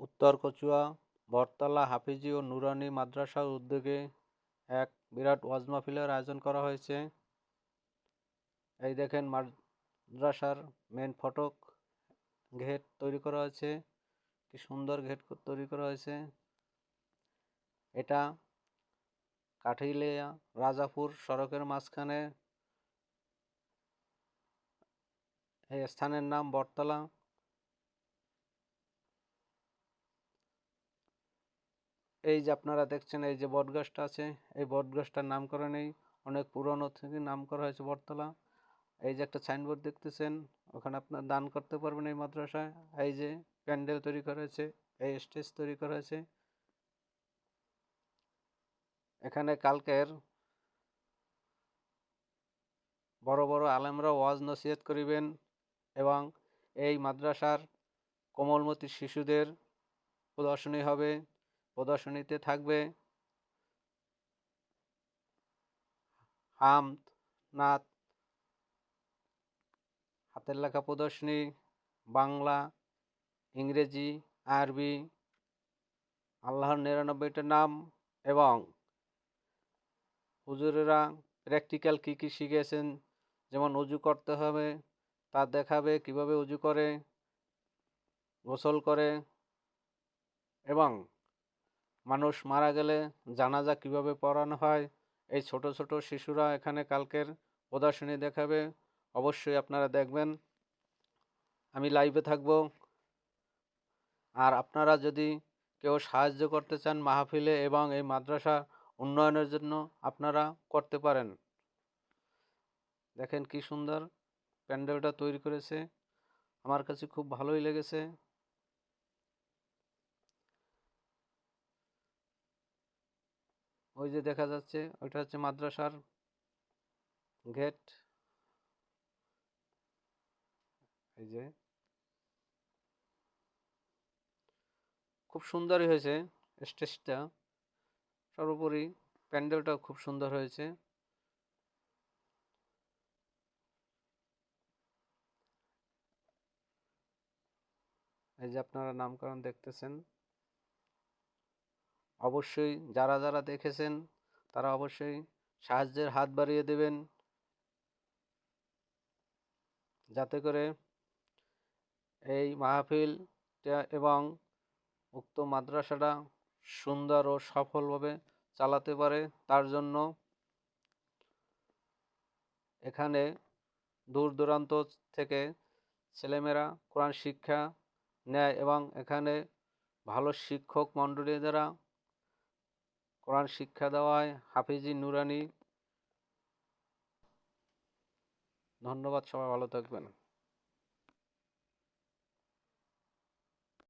উত্তর কচুয়া, বটতলা, হাফিজি ও নুরানি মাদ্রাসার উদ্যোগে এক বিরাট ওয়াজ মাহফিলের আয়োজন করা হয়েছে। এই দেখেন মাদ্রাসার মেন ফটক ঘেট তৈরি করা হয়েছে। কি সুন্দর ঘেট তৈরি করা হয়েছে। এটা কাঠিলিয়া রাজাপুর সড়কের মাঝখানে। এই স্থানের নাম বটতলা। এই যে আপনারা দেখছেন, এই যে বটগাছটা আছে, এই বটগাছটার নামকরণেই অনেক পুরনো থেকে নাম করা হয়েছে বটতলা। এই যে একটা সাইনবোর্ড দেখতেছেন, ওখানে আপনার দান করতে পারবেন এই মাদ্রাসায়। এই যে প্যান্ডেল তৈরি করা হয়েছে, এই স্টেজ তৈরি করা হয়েছে। এখানে কালকের বড় বড় আলেমরা ওয়াজ নসিহত করিবেন এবং এই মাদ্রাসার কোমলমতি শিশুদের প্রদর্শনী হবে। প্রদর্শনীতে থাকবে হাম নাত হাতের লেখা প্রদর্শনী বাংলা, ইংরেজি, আরবি, আল্লাহর নিরানব্বইটা নাম এবং হুজুরেরা প্র্যাকটিক্যাল কী কী শিখেছেন, যেমন উজু করতে হবে, তা দেখাবে, কীভাবে উজু করে, গোসল করে এবং মানুষ মারা গেলে জানাজা কীভাবে পড়ানো হয়? এই ছোট ছোট শিশুরা এখানে কালকের প্রদর্শনী দেখাবে। অবশ্যই আপনারা দেখবেন। আমি লাইভে থাকব। আর আপনারা যদি কেউ সাহায্য করতে চান মাহফিলে এবং এই মাদ্রাসা উন্নয়নের জন্য, আপনারা করতে পারেন। দেখেন কি সুন্দর প্যান্ডেলটা তৈরি করেছে। আমার কাছে খুব ভালোই লেগেছে। ওই যে দেখা যাচ্ছে, ওইটা হচ্ছে মাদ্রাসার গেট এই যে। খুব সুন্দরই হয়েছে স্টেজটা। সর্বোপরি প্যান্ডেলটাও খুব সুন্দর হয়েছে। এই যে আপনারা নামকরণ দেখতেছেন। অবশ্যই যারা যারা দেখেছেন, তারা অবশ্যই সাহায্যের হাত বাড়িয়ে দেবেন। যাতে করে এই মাহফিলটা এবং উক্ত মাদ্রাসাটা সুন্দর ও সফলভাবে চালাতে পারে, তার জন্য এখানে দূর দূরান্ত থেকে ছেলেমেয়েরা কোরআন শিক্ষা নেয় এবং এখানে ভালো শিক্ষক মণ্ডলী দ্বারা কোরআন শিক্ষা দেওয়ায় হাফিজি নুরানি। ধন্যবাদ সবাই ভালো থাকবেন।